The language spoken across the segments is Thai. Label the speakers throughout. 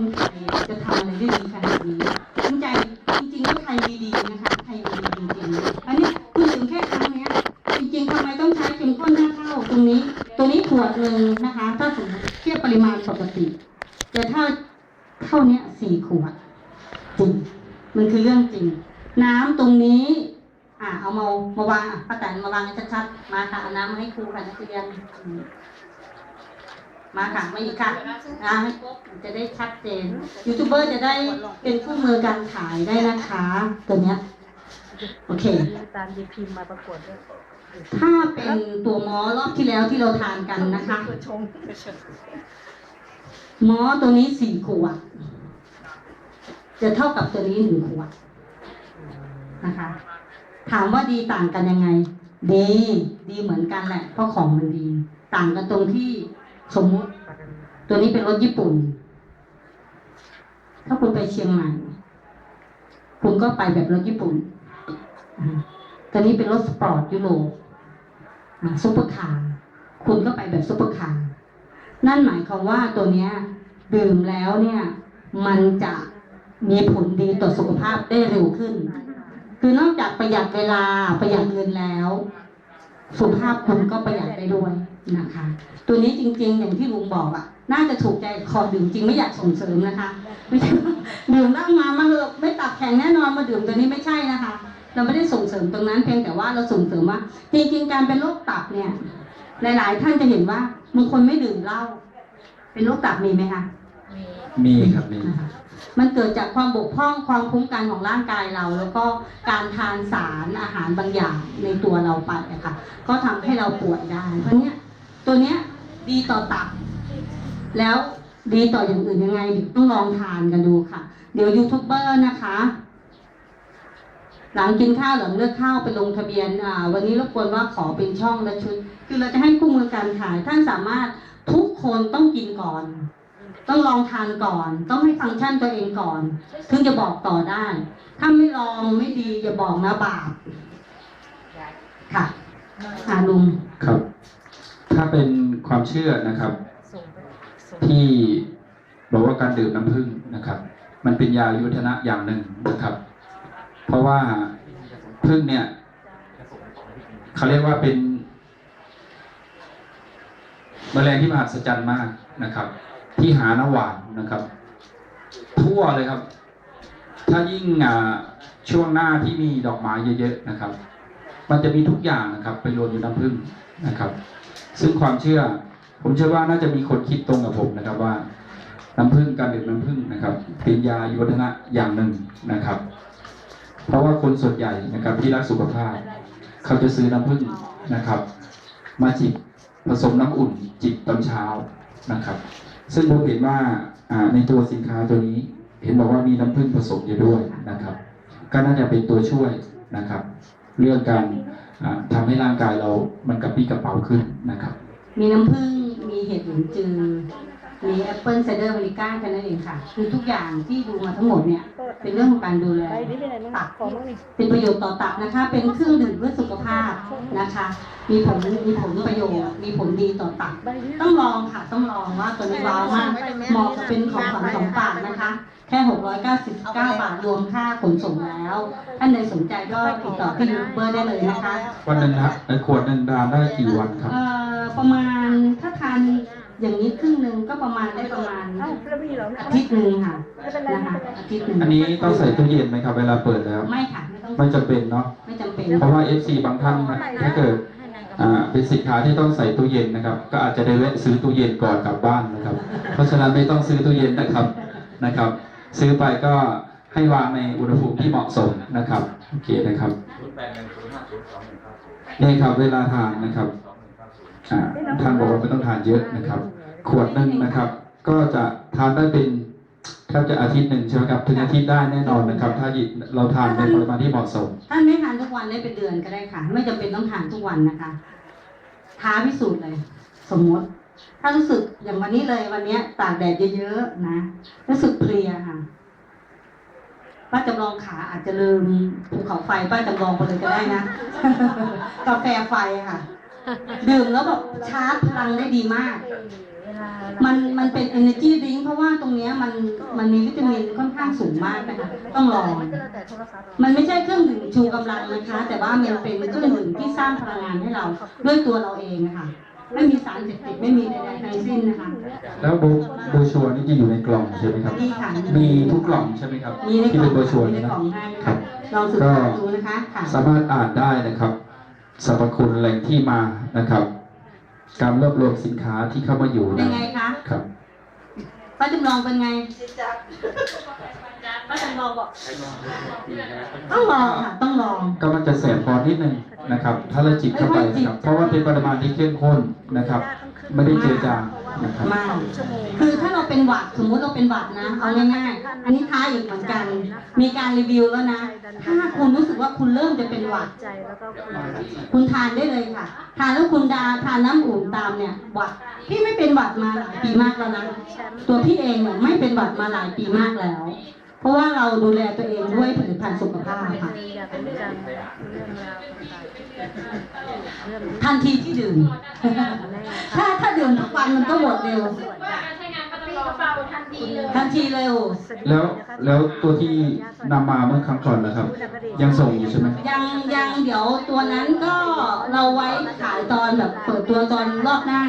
Speaker 1: คนไทยจะทำอะไรได้ดีขนาดนี้จริงใจจริงๆก็ไทยมีดีนะคะไทยมีดีจริงๆอันนี้คุณถึงแค่ครั้งนี้จริงๆทำไมต้องใช้เข้มข้นหน้าเท่าตรงนี้ ตัวนี้ขวดหนึ่งนะคะถ้าสมมติเทียบปริมาณปกติ แต่ถ้าเท่าเนี้ยสี่ขวดจริงมันคือเรื่องจริง น้ำตรงนี้อ่าเอามามาวางอะป้าแตนมาวางให้ชัดๆมาค่ะเอาน้ำมาให้ครูค่ะนักเรียน มาค่ะมาอีกค่ะอ่าจะได้ชัดเจนยูทูบเบอร์จะได้เป็นคู่มือการขายได้นะคะ ตัวเนี้ยโอเค
Speaker 2: ตามยีพิมพ์มาประกวดด้วย
Speaker 1: ถ้าเป็นตัวหมอรอบที่แล้วที่เราทานกันนะคะ
Speaker 2: ชง
Speaker 1: มอตัวนี้สี่ขวดจะเท่ากับตัวนี้หนึ่งขวดนะคะ ถามว่าดีต่างกันยังไง ดี ดีเหมือนกันแหละ เพราะของมันดี ต่างกันตรงที่ สมมุติ ตัวนี้เป็นรถญี่ปุ่น ถ้าคุณไปเชียงใหม่ คุณก็ไปแบบรถญี่ปุ่นตัวนี้เป็นรถสปอร์ตยุโรปซุปเปอร์คาร์คุณก็ไปแบบซุปเปอร์คาร์นั่นหมายความว่าตัวเนี้ย ดื่มแล้วเนี่ย มันจะมีผลดีต่อสุขภาพได้เร็วขึ้น คือนอกจากประหยัดเวลาประหยัดเงินแล้ว สุขภาพคุณก็ประหยัดได้ด้วย นะคะ ตัวนี้จริงๆอย่างที่ลุงบอกอะน่าจะถูกใจคอดื่มจริงไม่อยากส่งเสริมนะคะไม่ใช่ว่าดื่มแล้วมามาเถอะไม่ตับแข็งแน่นอนมาดื่มตัวนี้ไม่ใช่นะคะ เราไม่ได้ส่งเสริมตรงนั้นเพียงแต่ว่าเราส่งเสริมว่า จริง ๆ การเป็นโรคตับเนี่ย หลายๆ ท่านจะเห็นว่าบางคนไม่ดื่มเหล้าเป็นโรคตับมีไหมคะ
Speaker 3: มีครับมี
Speaker 1: นะคะมันเกิดจากความบกพร่องความคุ้มกันของร่างกายเรา แล้วก็การทานสารอาหารบางอย่างในตัวเราไปอะค่ะก็ทำให้เราป่วยได้ เพราะเนี้ย ตัวเนี้ยดีต่อตับ แล้วดีต่ออย่างอื่นยังไงเดี๋ยวต้องลองทานกันดูค่ะ เดี๋ยวยูทูบเบอร์นะคะ หลังกินข้าวหลังเลิกข้าวไปลงทะเบียนอ่าวันนี้รบกวนว่าขอเป็นช่องและชุด คือเราจะให้คู่มือการขายท่านสามารถทุกคนต้องกินก่อน ต้องลองทานก่อน ต้องให้ฟังก์ชันตัวเองก่อนถึงจะบอกต่อได้ ถ้าไม่ลองไม่ดีอย่าบอกนะบาปค่ะอาลุง
Speaker 3: ครับ ถ้าเป็นความเชื่อนะครับ ที่บอกว่าการดื่มน้ำผึ้งนะครับ มันเป็นยายุทธนะอย่างหนึ่งนะครับ เพราะว่าผึ้งเนี่ยเขาเรียกว่าเป็นแมลงที่มหัศจรรย์มากนะครับ ที่หาน้ำหวานนะครับ ทั่วเลยครับ ถ้ายิ่งอ่าช่วงหน้าที่มีดอกไม้เยอะๆนะครับ มันจะมีทุกอย่างนะครับ ไปรวมอยู่น้ำผึ้งนะครับ ซึ่งความเชื่อ ผมเชื่อว่าน่าจะมีคนคิดตรงกับผมนะครับว่าน้ำผึ้งการดื่มน้ำผึ้งนะครับ เป็นยายุวัฒนะอย่างหนึ่งนะครับ เพราะว่าคนส่วนใหญ่นะครับที่รักสุขภาพ เขาจะซื้อน้ำผึ้งนะครับ มาจิบผสมน้ำอุ่นจิบตอนเช้านะครับ ซึ่งผมเห็นว่าอ่าในตัวสินค้าตัวนี้ เห็นบอกว่ามีน้ำผึ้งผสมอยู่ด้วยนะครับ ก็น่าจะเป็นตัวช่วยนะครับ เรื่องการ ทำทำให้ร่างกายเรามันกระปี้กระเป๋าขึ้นนะครับ
Speaker 1: มีน้ำผึ้งมีเห็ดหลินจือ มีแอปเปิลไซเดอร์อเมริกาแค่นั้นเองค่ะ คือทุกอย่างที่ดูมาทั้งหมดเนี่ยเป็นเรื่องของการดูแล
Speaker 2: ไปนี่ไปไหนบ้าง
Speaker 1: ตับ
Speaker 2: ขอบ้างนี่
Speaker 1: เป็นประโยชน์ต่อตับนะคะ เป็นเครื่องดื่มเพื่อสุขภาพนะคะ มีผลมีผลประโยชน์มีผลดีต่อตับ
Speaker 2: ไปนี่
Speaker 1: ต้องลองค่ะต้องลองว่าตัวนี้ว้าวมากเหมาะกับเป็นของขวัญของฝากนะคะ แค่ 699 บาทรวมค่าขนส่งแล้วท่านใดสนใจก็ติดต่อพี่ยูทูบเบอร์ได้เลยนะคะ
Speaker 3: วันหนึ่งนะเอ่อขวดหนึ่งทานได้กี่วันครับ
Speaker 1: เอ่อประมาณถ้าทาน อย่างนี้ครึ่งหนึ่งก็ประมาณได้ประมาณ
Speaker 2: เอ้าแล้วมีเหรอ
Speaker 1: อาทิตย์หนึ่งค่ะ
Speaker 2: ไม่เป็นไร
Speaker 1: นะ
Speaker 2: ไม่
Speaker 1: คะ
Speaker 2: เป็นไร
Speaker 1: อาทิตย์หนึ่ง
Speaker 3: อันนี้ต้องใส่ตู้เย็นไหมครับ เวลาเปิดแล้ว
Speaker 1: ไม่ค่ะไม่ต้อง
Speaker 3: ไม่จำเป็นเนาะ
Speaker 1: ไม่จำเป็น
Speaker 3: เพราะว่า FC บางท่านนะถ้าเกิดอ่าเป็นสินค้าที่ต้องใส่ตู้เย็นนะครับ ก็อาจจะได้แวะซื้อตู้เย็นก่อนกลับบ้านนะครับ เพราะฉะนั้นไม่ต้องซื้อตู้เย็นนะครับนะครับ ซื้อไปก็ให้วางในอุณหภูมิที่เหมาะสมนะครับโอเคนะครับนี่ครับเวลาทานนะครับอ่า ท่านบอกว่าไม่ต้องทานเยอะนะครับ ขวดนึงนะครับ ก็จะทานได้เป็นแทบจะอาทิตย์หนึ่งใช่ไหมครับถึงอาทิตย์ได้แน่นอนนะครับ ถ้าเราทานในปริมาณที่เหมาะสม
Speaker 1: ท่านไม่ทานทุกวันได้เป็นเดือนก็ได้ค่ะ ไม่จำเป็นต้องทานทุกวันนะคะท้าพิสูจน์เลย สมมติ ถ้ารู้สึกอย่างวันนี้เลยวันเนี้ยตากแดดเยอะๆนะรู้สึกเพลียค่ะป้าจำลองขาอาจจะลืมภูเขาไฟป้าจำลองไปเลยก็ได้นะกาแฟไฟค่ะ ดื่มแล้วแบบชาร์จพลังได้ดีมาก
Speaker 2: เวลา
Speaker 1: มันมันเป็น energy drink เพราะว่าตรงเนี้ยมันมันมีวิตามินค่อนข้างสูงมากนะคะต้องลอง
Speaker 2: มันก็แล้วแต่โทรศัพท์เรา
Speaker 1: มันไม่ใช่เครื่องดื่มชูกำลังนะคะ แต่ว่ามันเป็นเครื่องดื่มที่สร้างพลังงานให้เรา ด้วยตัวเราเองนะคะไม่มีสารเสพติดไม่มีใดๆทั้งสิ้นนะคะ
Speaker 3: แล้วโบโบชัวร์นี่จะอยู่ในกล่องใช่ไหมครับ
Speaker 1: ดีค่ะ
Speaker 3: มีทุกกล่องใช่ไหมครับ
Speaker 1: มีใน
Speaker 3: ที่
Speaker 1: กล่
Speaker 3: เป็
Speaker 1: อนง
Speaker 3: โบชัวร์
Speaker 1: มีใน
Speaker 3: นี่นะ
Speaker 1: กล่องให้
Speaker 3: ครับ
Speaker 1: ลองศึกษาดูนะคะค่ะ
Speaker 3: สามารถอ่านได้นะครับ สรรพคุณแหล่งที่มานะครับ การรวบรวมสินค้าที่เข้ามาอยู่
Speaker 1: เป็น
Speaker 3: นะ
Speaker 1: ไงคะ
Speaker 3: ครับ
Speaker 1: ป้าจำลองเป็นไงป้าจำลองบอกต้องลองค่ะ ต้องลอง
Speaker 3: ก็มันจะแสบคอนิดนึงนะครับ ถ้าเราจิบเข้าไปนะครับเพราะว่าเป็นปริมาณที่เข้มข้นนะครับ ไม่ได้เจือจางนะครับ
Speaker 1: มากคือถ้าเราเป็นหวัดสมมุติเราเป็นหวัดนะ เอาง่ายๆ อันนี้ท้าอีกเหมือนกัน มีการรีวิวแล้วนะ ถ้าคุณรู้สึกว่าคุณเริ่มจะเป็นหวัด
Speaker 2: ใจแล้วก็คุณ
Speaker 1: คุณทานได้เลยค่ะ ทานแล้วคุณดาทานน้ำอุ่นตามเนี่ยหวัด พี่ไม่เป็นหวัดมาหลายปีมากแล้วนะ
Speaker 2: แชมป์
Speaker 1: ตัวพี่เองเนี่ยไม่เป็นหวัดมาหลายปีมากแล้ว เพราะว่าเราดูแลตัวเองด้วยผลิตภัณฑ์สุขภาพค่ะ
Speaker 2: อยากรู้จังเรื่องราวต่างๆเรื่องนี้
Speaker 1: ทันทีที่ดื่ม ถ้าถ้าดื่มทุกวันมันก็หมดเร็ว ทันทีเร็ว
Speaker 3: แล้วแล้วตัวที่นำมาเมื่อครั้งก่อนนะครับ ยังส่งอยู่ใช่ไหม
Speaker 1: ยังยังเดี๋ยวตัวนั้นก็เราไว้ขายตอนแบบเปิดตัวตอนรอบหน้า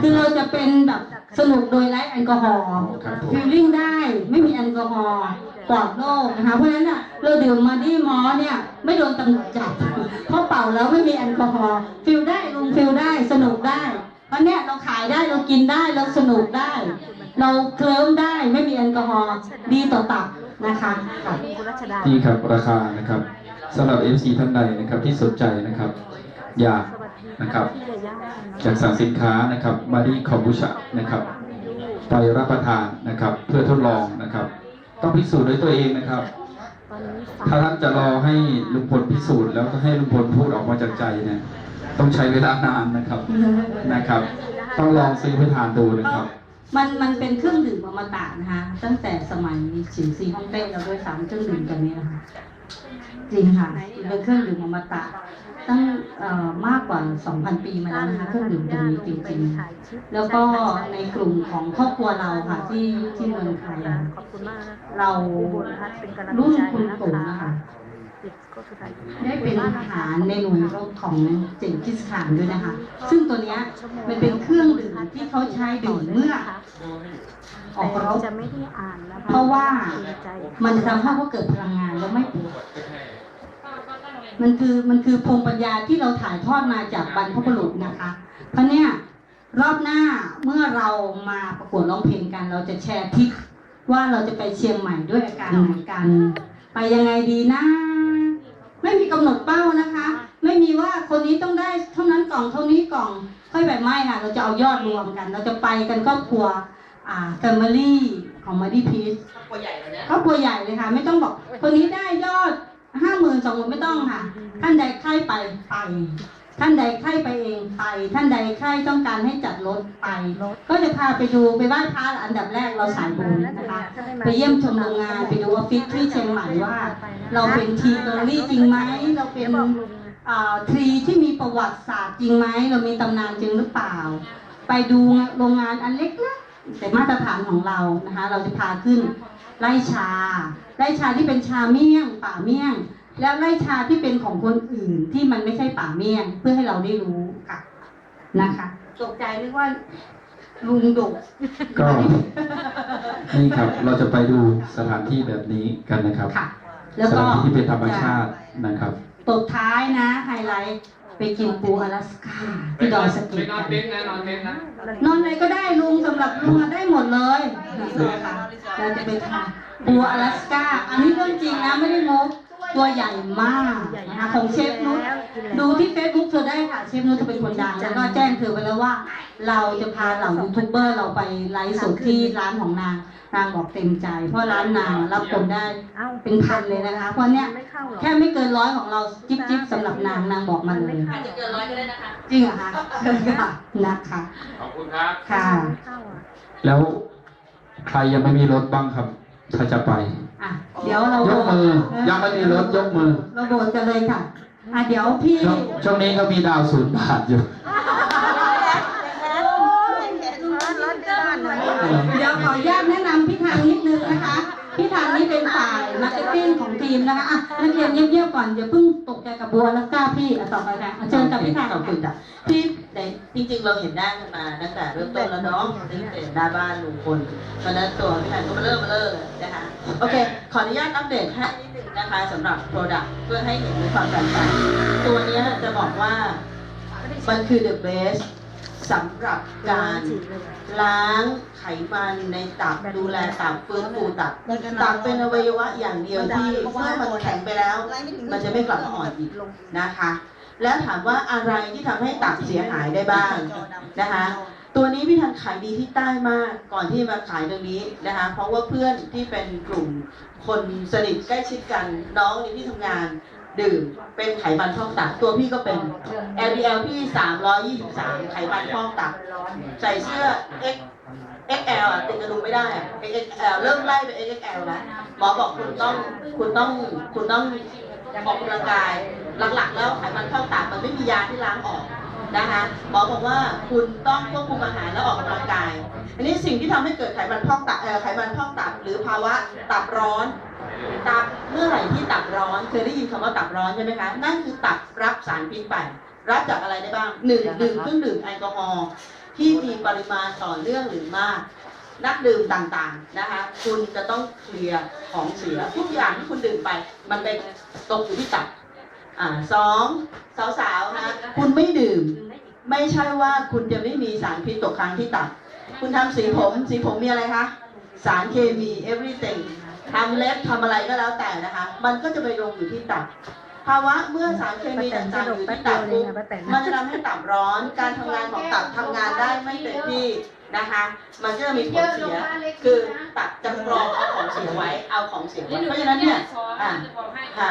Speaker 1: คือเราจะเป็นแบบสนุกโดยไร้แอลกอฮอล์
Speaker 3: ครับผม
Speaker 1: ฟิลลิ่งได้ไม่มีแอลกอฮอล์ปลอดโรคนะคะเพราะฉะนั้นอะเราดื่มมาดี้มอสเนี่ยไม่โดนตำรวจจับเพราะเป่าแล้วไม่มีแอลกอฮอล์ฟิลได้ลงฟิลได้สนุกได้เพราะเนี่ยเราขายได้เรากินได้เราสนุกได้ เราเคลิ้มได้ไม่มีแอลกอฮอล์ดีต่อตับนะคะค่ะ
Speaker 2: คุณรัชดา
Speaker 3: นี่ครับราคานะครับสำหรับ FC ท่านใดนะครับที่สนใจนะครับ อยากนะครับ
Speaker 2: พี่ยา
Speaker 3: กสั่งสินค้านะครับมาดีคอมบูชานะครับไปรับประทานนะครับเพื่อทดลองนะครับ ต้องพิสูจน์ด้วยตัวเองนะครับ ถ้าท่านจะรอให้ลุงพลพิสูจน์แล้วก็ให้ลุงพลพูดออกมาจากใจเนี่ยต้องใช้เวลานานนะครับนะครับ ต้องลองซื้อไปทานดูนะครับ
Speaker 1: มันมันเป็นเครื่องดื่มอมตะนะคะ ตั้งแต่สมัยฉิวซีฮ่องเต้เราด้วยสามเครื่องดื่มตัวนี้นะคะจริงค่ะเป็นเครื่องดื่มอมตะตั้งเอ่อมากกว่า 2,000 ปีมาแล้วนะคะเครื่องดื่มตัวนี้จริงๆ แล้วก็ในกลุ่มของครอบครัวเราค่ะที่ที่เมืองไทยอะ
Speaker 2: ขอบคุณมากนะ
Speaker 1: เรา
Speaker 2: อุบลพัฒน์เป็นกำลัง
Speaker 1: รุ่น
Speaker 2: ใจ
Speaker 1: คุณ
Speaker 2: นะ
Speaker 1: ปู่
Speaker 2: คะ
Speaker 1: นะคะ
Speaker 2: ติดก็สุดท้าย
Speaker 1: ได้เป็นทหารในหน่วยรบของเจงกิสขานด้วยนะคะ ซึ่งตัวนี้มันเป็นเครื่องดื่มที่เขาใช้ดื่มเมื่อออกรบเพราะว่ามันจะทำให้เขาเกิดพลังงานแล้วไม่ปวดมันคือมันคือภูมิปัญญาที่เราถ่ายทอดมาจากบรรพบุรุษนะคะ เพราะเนี่ยรอบหน้าเมื่อเรามาประกวดร้องเพลงกัน เราจะแชร์ทริคว่าเราจะไปเชียงใหม่ด้วยอาการไหนกัน ไปยังไงดีนะ ไม่มีกำหนดเป้านะคะ ไม่มีว่าคนนี้ต้องได้เท่านั้นกล่องเท่านี้กล่อง ค่อยแบบไม่ค่ะ เราจะเอายอดรวมกัน เราจะไปกันครอบครัวอ่าแฟมิลี่ของมาดีพีชครอบครัวใหญ่เลยค่ะ ไม่ต้องบอกคนนี้ได้ยอดห้าหมื่นสองหมื่นไม่ต้องค่ะท่านใดใครไปไป ท่านใดใครไปเองไป ท่านใดใครต้องการให้จัดรถไป ก็จะพาไปดูไปไหว้พระอันดับแรกเราสายบุญนะคะ ไปเยี่ยมชมโรงงานไปดูออฟฟิศที่เชียงใหม่ว่า เราเป็นทีเกอรี่จริงไหมเราเป็น
Speaker 2: บอกลุง
Speaker 1: อ่าทรีที่มีประวัติศาสตร์จริงไหมเรามีตำนานจริงหรือเปล่า ไปดูโรงงานอันเล็กนะแต่มาตรฐานของเรานะคะ เราจะพาขึ้นไร่ชาไร่ชาที่เป็นชาเมี่ยงป่าเมี่ยง แล้วไร่ชาที่เป็นของคนอื่นที่มันไม่ใช่ป่าเมี่ยงเพื่อให้เราได้รู้ค่ะนะคะตกใจนึกว่าลุงดุ
Speaker 3: ก็นี่ครับเราจะไปดูสถานที่แบบนี้กันนะครับ
Speaker 1: ค่ะแล้ว
Speaker 3: ส
Speaker 1: ก็
Speaker 3: ถานที่ที่เป็นธรรมชาตินะครับ
Speaker 1: ตบท้ายนะไฮไลท์ไปกินปูอลาสก้าที่ดอยสะเก็ด
Speaker 4: นอน
Speaker 1: กัน
Speaker 4: เต็นท์นะนอนเต็นท์นะ
Speaker 1: นอนอะไรก็ได้ลุงสำหรับลุงอะได้หมดเลยนะคะเราจะไปทานปูอลาสก้าอันนี้เรื่องจริงนะไม่ได้โมก ตัวใหญ่มากนะคะของเชฟนุชดูที่เฟซบุ๊กเธอได้ค่ะ เชฟนุชเธอเป็นคนดังแล้วก็แจ้งเธอไปแล้วว่า เราจะพาเหล่ายูทูบเบอร์เราไปไลฟ์สดที่ร้านของนางนางบอกเต็มใจ เพราะร้านนางรับคนได้
Speaker 2: เอ้า
Speaker 1: เป็นพันเลยนะคะ เพราะเนี้ย
Speaker 2: ไม่เข้าหรอ
Speaker 1: แค่ไม่เกินร้อยของเราจิ๊บจิ๊บสำหรับนางนางบอกมาเลย
Speaker 2: อาจจะเกินร้อยก็ได้นะคะ
Speaker 1: จริงเหรอคะค่ะนะคะ
Speaker 4: ขอบคุณครับ
Speaker 1: ค่ะ
Speaker 2: ไม่เข้าอะ
Speaker 3: แล้วใครยังไม่มีรถบ้างครับ ถ้าจะไป
Speaker 1: อะเดี๋ยวเรา
Speaker 3: ย
Speaker 1: ย
Speaker 3: กมือยังไม่มีรถยกมือ
Speaker 1: เราโดดกันเลยค่ะอะเดี๋ยวพี่
Speaker 3: ช่วงช่วงนี้ก็มีดาวศูนย์บาทอยู่
Speaker 2: รถ
Speaker 1: เดี๋ยวขออนุญาตแนะนำพี่ทางนิดนึงนะคะ พี่ทางนี้เป็นฝ่ายมาร์เก็ตติ้งของทีมนะคะอะนักเรียนเงียบๆก่อนอย่าเพิ่งตกใจกับบัวแล้วกล้าพี่อะต่อไปค่ะอะเชิญกับพี่ทาง
Speaker 4: ขอบคุณจ้ะที่ในจริงๆเราเห็นหน้ากันมาตั้งแต่เริ่มต้นแล้วเนาะตั้งแต่หน้าบ้านลุงพลตอนนั้นตัวพี่แทนก็มาเริ่มมาเริ่มนะคะโอเค ขออนุญาตอัปเดตให้นิดนึงนะคะสำหรับ Product เพื่อให้เห็นความแตกต่างตัวนี้จะบอกว่ามันคือ the best สำหรับการล้างไขมันในตับดูแลตับฟื้นฟูตับตับเป็นอวัยวะอย่างเดียวที่เมื่อมันแข็งไปแล้ว มันจะไม่กลับมาอ่อนอีกนะคะ แล้วถามว่าอะไรที่ทำให้ตับเสียหายได้บ้างนะคะ ตัวนี้พี่ทันขายดีที่ใต้มากก่อนที่มาขายตรงนี้นะคะ เพราะว่าเพื่อนที่เป็นกลุ่มคนสนิทใกล้ชิดกันน้องในที่ทำงาน ดื่มเป็นไขมันพอกตับตัวพี่ก็เป็น LDL พี่ 323 ไขมันพอกตับ ใส่เสื้อ X XL อะติดกระดุมไม่ได้อะ XXL เริ่มไล่ไป XXL แล้วหมอบอกคุณต้องคุณต้องคุณต้องออกกำลังกาย หลักๆ แล้วไขมันเข้าตับมันไม่มียาที่ล้างออกนะคะหมอบอกว่าคุณต้องควบคุมอาหารแล้วออกกำลังกาย อันนี้สิ่งที่ทำให้เกิดไขมันพอกตับไขมันพอกตับหรือภาวะตับร้อน ตับเมื่อไหร่ที่ตับร้อนเคยได้ยินคำว่าตับร้อนใช่ไหมคะนั่นคือตับรับสารพิษไป รับจากอะไรได้บ้างหนึ่งดื่มเครื่องดื่มแอลกอฮอล์ที่มีปริมาณต่อเนื่องหรือมาก นักดื่มต่างๆนะคะ คุณจะต้องเคลียร์ของเสียทุกอย่างที่คุณดื่มไป มันไปตกอยู่ที่ตับอ่าสองสาวๆนะคุณไม่ดื่ม ไม่ใช่ว่าคุณจะไม่มีสารพิษตกค้างที่ตับ คุณทำสีผมสีผมมีอะไรคะสารเคมี everything ทำเล็บทำอะไรก็แล้วแต่นะคะ มันก็จะไปลงอยู่ที่ตับภาวะเมื่อสารเคมีต่างๆอยู่ที่ตับปุ๊บมันจะทำให้ตับร้อน การทำงานของตับทำงานได้ไม่เต็มที่นะคะ มันก็จะมีผลเสีย คือตับจะกรองเอาของเสียไว้ เอาของเสียไว้ เพราะฉะนั้นเนี่ยอ่าค่ะ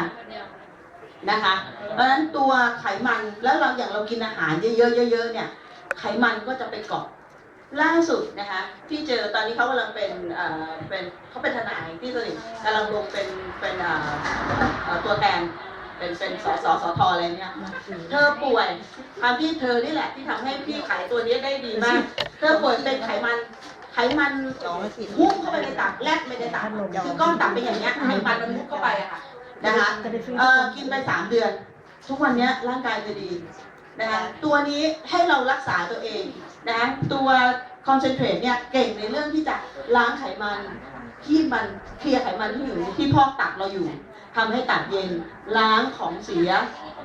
Speaker 4: นะคะ เพราะฉะนั้นตัวไขมันแล้วเราอย่างเรากินอาหารเยอะๆเยอะๆเนี่ย ไขมันก็จะไปเกาะ ล่าสุดนะคะที่เจอตอนนี้เขากำลังเป็นเป็นเขาเป็นทนายที่สนิทกำลังลงเป็นเป็นตัวแทนเป็นเป็นสสสทอะไรเนี่ยเธอป่วยความที่เธอนี่แหละที่ทำให้พี่ขายตัวนี้ได้ดีมาก เธอป่วยเป็นไขมันไขมันพุ่งเข้าไปในตับแลบไปในตับคือก้อนตับเป็นอย่างเงี้ยไขมันมันพุ่งเข้าไปอะค่ะนะคะเออกินไปสามเดือน ทุกวันเนี้ยร่างกายจะดีนะคะตัวนี้ให้เรารักษาตัวเอง นะตัวคอนเซนเทรตเนี่ยเก่งในเรื่องที่จะล้างไขมันที่มันเคลียร์ไขมันที่อยู่ที่พอกตับเราอยู่ทำให้ตับเย็นล้างของเสีย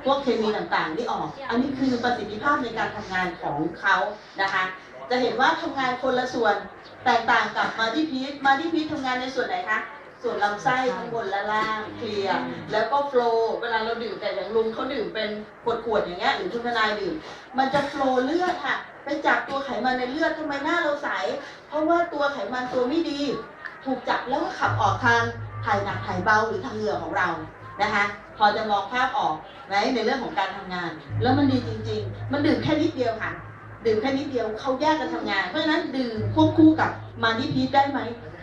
Speaker 4: พวกเคมีต่างๆที่ออก อันนี้คือประสิทธิภาพในการทำงานของเขานะคะ จะเห็นว่าทำงานคนละส่วนแตกต่างกับมาที่พีทมาที่พีททำงานในส่วนไหนคะส่วนลำไส้ข้างบนและล่างเคลียร์แล้วก็โฟล์เวลาเราดื่มแต่อย่างลุงเขาดื่มเป็นขวดๆอย่างเงี้ยหรือคุณทนายดื่ม มันจะโฟล์เลือดค่ะ ไปจับตัวไขมันในเลือดทำไมหน้าเราใส เพราะว่าตัวไขมันตัวไม่ดี ถูกจับแล้วก็ขับออกทางถ่ายหนักถ่ายเบาหรือทางเหงื่อของเรานะคะ พอจะมองภาพออกไหมในเรื่องของการทำงาน แล้วมันดีจริง ๆ มันดื่มแค่นิดเดียวค่ะ ดื่มแค่นิดเดียวเขาแยกกันทำงาน เพราะฉะนั้นดื่มควบคู่กับมานิพีได้ไหม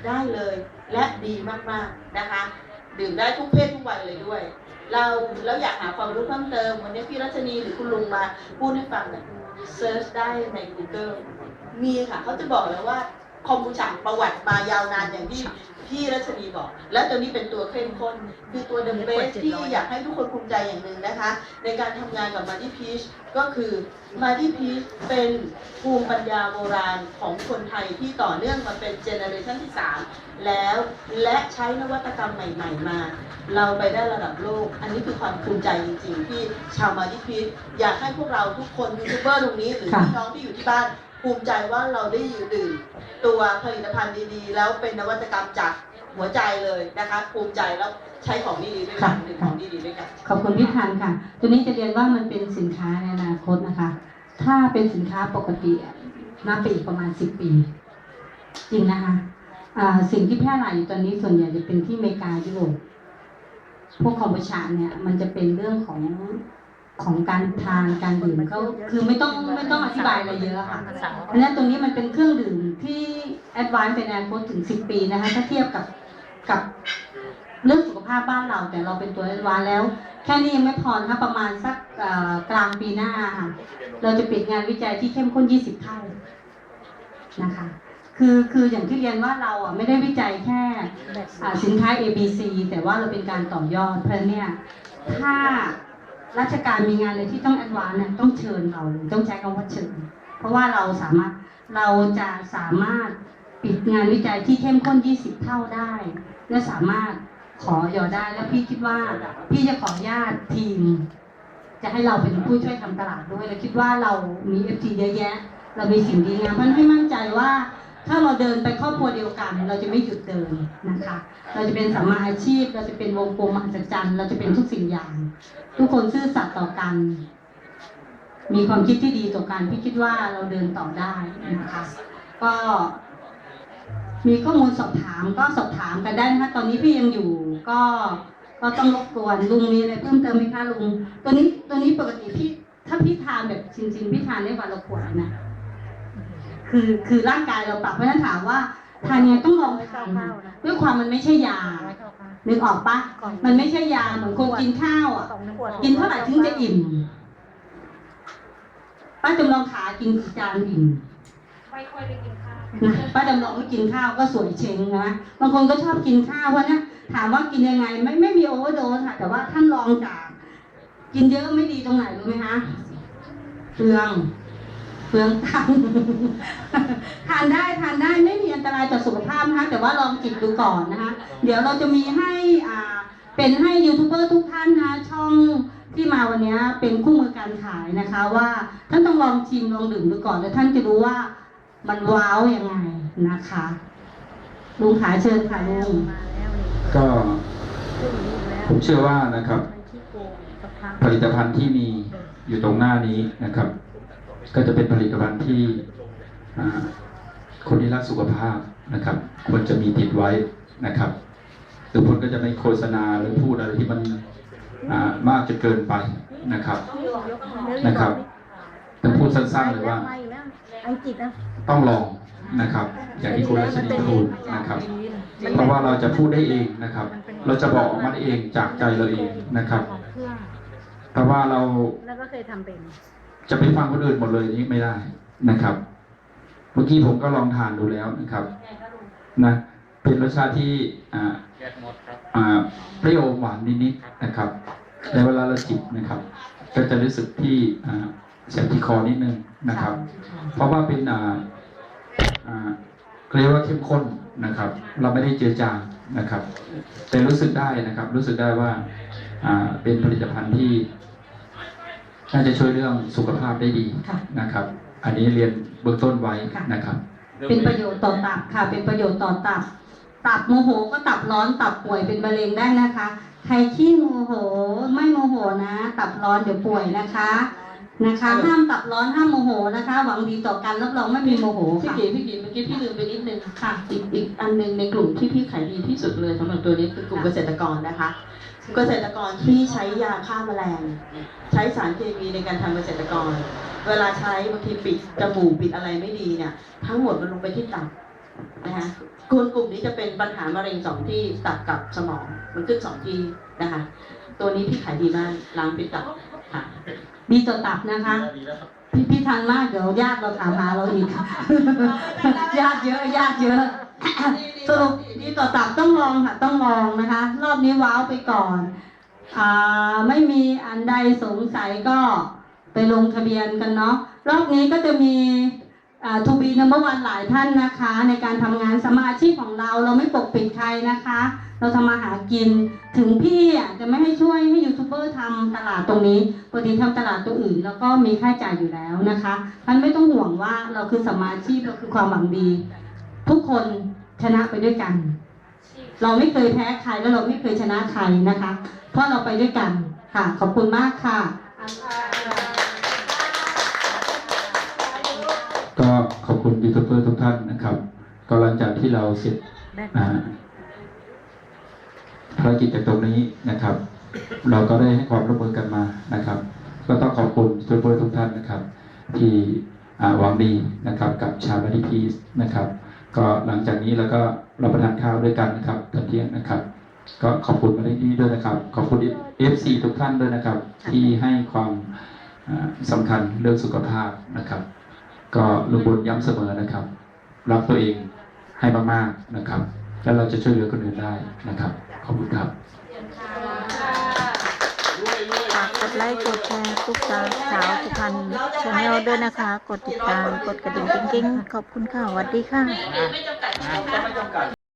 Speaker 4: ได้เลย และดีมากๆนะคะ ดื่มได้ทุกเพศทุกวัยเลยด้วย เราแล้วอยากหาความรู้เพิ่มเติมวันนี้พี่รัชนีหรือคุณลุงมาพูดให้ฟังเนี่ย เซิร์ชได้ใน Google มีค่ะเขาจะบอกเลยว่าคอมบูชาประวัติมายาวนานอย่างที่ พี่รัชนีบอก แล้วตัวนี้เป็นตัวเข้มข้น คือตัวเดมเบสที่อยากให้ทุกคนภูมิใจอย่างหนึ่งนะคะ ในการทำงานกับมา d ี p พีชก็คือมา d ี p พีชเป็นภูมิปัญญาโบราณของคนไทยที่ต่อเนื่องมาเป็นเจเนอเรชันที่ 3 แล้วและใช้นวัตกรรมใหม่ ๆ มา เราไปได้ระดับโลก อันนี้คือความภูมิใจจริง ๆ ที่ชาวมา d ี p พีชอยากให้พวกเราทุกคนยูทูบเบอร์ตรงนี้หรือพี่น้องที่อยู่ที่บ้าน ภูมิใจว่าเราได้อยู่ดื่มตัวผลิตภัณฑ์ดีๆ แล้วเป็นนวัตกรรมจากหัวใจเลยนะคะ ภูมิใจแล้วใช้ของดีๆด้วยกันดื่มของดีๆด้วยกัน
Speaker 1: ขอบคุณพี่ทันค่ะ ตัวนี้จะเรียนว่ามันเป็นสินค้าในอนาคตนะคะ ถ้าเป็นสินค้าปกติอะนับไปอีกประมาณสิบปี จริงนะคะอ่าสิ่งที่แพร่หลายอยู่ตอนนี้ส่วนใหญ่จะเป็นที่อเมริกายุโรปพวกคอมบูชาเนี่ย มันจะเป็นเรื่องของ ของการทานการดื่มก็คือไม่ต้องไม่ต้องอธิบายอะไรเยอะค่ะ เพราะฉะนั้นตรงนี้มันเป็นเครื่องดื่มที่แอดวานซ์เป็นแอนโคถึง 10 ปีนะคะถ้าเทียบกับกับเรื่องสุขภาพบ้านเราแต่เราเป็นตัวแอดวานซ์แล้ว แค่นี้ยังไม่พอนะคะประมาณสักเอ่อกลางปีหน้าค่ะเราจะปิดงานวิจัยที่เข้มข้น 20 เท่านะคะคือคืออย่างที่เรียนว่าเราอะไม่ได้วิจัยแค่
Speaker 2: แบบ
Speaker 1: อ่าสินค้า A B C แต่ว่าเราเป็นการต่อยอดเพราะฉะนั้นเนี่ยถ้า ราชการมีงานอะไรที่ต้องแอดวานเนี่ยต้องเชิญเราเลยต้องใช้คำว่าเชิญ เพราะว่าเราสามารถเราจะสามารถปิดงานวิจัยที่เข้มข้น 20 เท่าได้ และสามารถขอยอได้แล้วพี่คิดว่า พี่จะขออนุญาตทีม จะให้เราเป็นผู้ช่วยทำตลาดด้วยและคิดว่าเรามี FT เยอะแยะ เรามีสิ่งดีงามเพราะฉะนั้นให้มั่นใจว่า ถ้าเราเดินไปครอบครัวเดียวกัน เราจะไม่หยุดเดินนะคะ เราจะเป็นสัมมาอาชีพ เราจะเป็นวงกลมมหัศจรรย์ เราจะเป็นทุกสิ่งอย่าง ทุกคนซื่อสัตย์ต่อกัน มีความคิดที่ดีต่อกันพี่คิดว่าเราเดินต่อได้นะคะ ก็มีข้อมูลสอบถามก็สอบถามกันได้นะคะตอนนี้พี่ยังอยู่ก็ก็ต้องรบกวนลุงมีอะไรเพิ่มเติมไหมคะลุงตัวนี้ตัวนี้ปกติพี่ถ้าพี่ทานแบบจริงๆพี่ทานได้วันละขวดนะ คือคือร่างกายเราปรับเพราะฉะนั้นถามว่าทานยังไงต้องลองทานนะด้วยความมันไม่ใช่ยา
Speaker 2: ร้อยเก้าเก้า
Speaker 1: นึกออกปะมันไม่ใช่ยาเหมือนคนกินข้าวอะ
Speaker 2: สองขวด
Speaker 1: กินเท่าไหร่ถึงจะอิ่มป้าจำลองขากินกี่จานอิ่ม
Speaker 2: ไม่ค่อยได้กินข้าว
Speaker 1: นะป้าจำลองก็กินข้าวก็สวยเชงนะบางคนก็ชอบกินข้าวเพราะนะถามว่ากินยังไง ไม่ไม่มีโอเวอร์โดสค่ะแต่ว่าท่านลองจาก กินเยอะไม่ดีตรงไหนรู้ไหมคะเปลือง เปลืองตังค์ทานได้ทานได้ไม่มีอันตรายต่อสุขภาพนะคะแต่ว่าลองจิบดูก่อนนะคะเดี๋ยวเราจะมีให้อ่าเป็นให้ยูทูบเบอร์ทุกท่านนะช่องที่มาวันนี้เป็นคู่มือการขายนะคะ ว่าท่านต้องลองชิมลองดื่มดูก่อนแล้วท่านจะรู้ว่ามันว้าวยังไงนะคะลุงขายเชิญค่ะลุง
Speaker 2: มาแล้วนี่
Speaker 3: ก็
Speaker 2: ขึ้นรูปแล้ว
Speaker 3: ผมเชื่อว่านะครับ
Speaker 2: มันขี้โกงสักพัก
Speaker 3: ผลิตภัณฑ์ที่มีอยู่ตรงหน้านี้นะครับ ก็จะเป็นผลิตภัณฑ์ที่คนที่รักสุขภาพนะครับ ควรจะมีติดไว้นะครับทุกคนก็จะไม่โฆษณาหรือพูดอะไรที่มันมากจนเกินไปนะครับนะครับต้องพูดสั้นๆเลยว่าต้องลองนะครับ อย่างที่คุณรัชนีพูดนะครับ เพราะว่าเราจะพูดได้เองนะครับ เราจะบอกออกมาได้เองจากใจเราเองนะครับ
Speaker 2: เครื่อง
Speaker 3: เพราะว่าเรา
Speaker 2: แล้วก็เคยทำเป็น
Speaker 3: จะไปฟังคนอื่นหมดเลยนี่ไม่ได้นะครับ เมื่อกี้ผมก็ลองทานดูแล้วนะครับนะเป็นรสชาติที่อ่าอ่าเปรี้ยวหวานนิดๆนะครับในเวลาเราจิบนะครับ ก็จะรู้สึกที่อ่าแสบที่คอนิดนึงนะครับ เพราะว่าเป็นอ่าอ่าเรียกว่าเข้มข้นนะครับ เราไม่ได้เจือจางนะครับ แต่รู้สึกได้นะครับ รู้สึกได้ว่าอ่าเป็นผลิตภัณฑ์ที่ น่าจะช่วยเรื่องสุขภาพได้ดี
Speaker 1: ค่ะ
Speaker 3: นะครับ อันนี้เรียนเบื้องต้นไว้นะครับ
Speaker 1: เป็นประโยชน์ต่อตับค่ะ เป็นประโยชน์ต่อตับ ตับโมโหก็ตับร้อนตับป่วยเป็นมะเร็งได้นะคะ ใครขี้โมโหไม่โมโหนะ ตับร้อนเดี๋ยวป่วยนะคะ นะคะ ห้ามตับร้อนห้ามโมโหนะคะ หวังดีต่อกันรับรองไม่มีโมโห
Speaker 4: พี่
Speaker 1: ค่ะ
Speaker 4: กีพี่กีเมื่อกี้พี่ลืมไปนิดนึง
Speaker 1: ค่ะ
Speaker 4: อีกอีกอันหนึงในกลุ่มที่พี่ขายดีที่สุดเลยสำหรับตัวนี้คือกลุ่มเกษตรกรนะคะ เกษตรกรที่ใช้ยาฆ่าแมลง ใช้สารเคมีในการทำเกษตรกร เวลาใช้บางทีปิดจมูกปิดอะไรไม่ดีเนี่ย ทั้งหมดมันลงไปที่ตับนะคะคนกลุ่มนี้จะเป็นปัญหามะเร็งสองที่ตับกับสมองมันขึ้นสองที่นะคะ ตัวนี้พี่ขายดีมากล้างปิดตับค่ะ
Speaker 1: ดีต่อตับนะคะพี่พี่ทานมากเดี๋ยวญาติเราถามหาเราอีกญาติเยอะญาติเยอะ สรุปดีต่อตับต้องลองค่ะต้องลองนะคะ รอบนี้ว้าวไปก่อนอ่าไม่มีอันใดสงสัยก็ไปลงทะเบียนกันเนาะรอบนี้ก็จะมีทูบีนัมเบอร์วันหลายท่านนะคะ ในการทำงานสมาชีพของเราเราไม่ปกปิดใครนะคะ เราทำมาหากินถึงพี่อะจะไม่ให้ช่วยให้ยูทูบเบอร์ทำตลาดตรงนี้ปกติทำตลาดตัวอื่น แล้วก็มีค่าจ่ายอยู่แล้วนะคะท่านไม่ต้องห่วงว่าเราคือสมาชีพเราคือความหวังดี ทุกคนชนะไปด้วยกัน เราไม่เคยแพ้ใครแล้วเราไม่เคยชนะใครนะคะ เพราะเราไปด้วยกันค่ะ ขอบคุณมากค่ะ
Speaker 3: ก็ขอบคุณยูทูบเบอร์ทุกท่านนะครับก็หลังจากที่เราเสร็จภารกิจจากตรงนี้นะครับ เราก็ได้ให้ความร่วมมือกันมานะครับ ก็ต้องขอบคุณยูทูบเบอร์ทุกท่านนะครับ ที่อ่าหวังดีนะครับกับชาวบันทีพีสนะครับ ก็หลังจากนี้เราก็รับประทานข้าวด้วยกันนะครับตอนเที่ยงนะครับ ก็ขอบคุณมาที่นี่ด้วยนะครับ ขอบคุณเอฟซีทุกท่านด้วยนะครับ ที่ให้ความสำสำคัญเรื่องสุขภาพนะครับ ก็ลุงบุญย้ำเสมอนะครับ รักตัวเองให้มากๆนะครับ แล้วเราจะช่วยเหลือคนอื่นได้นะครับ ขอบคุณครับ
Speaker 2: ดไลค์ กดแชร์ทุกสาวสาวสุพรรณชาแนลด้วยนะคะ กดติดตาม กดกระดิ่งกิ้งๆ ขอบคุณค่ะสวัสดีค่ะ
Speaker 4: ไม่จำกัด
Speaker 3: ไม่จำกัด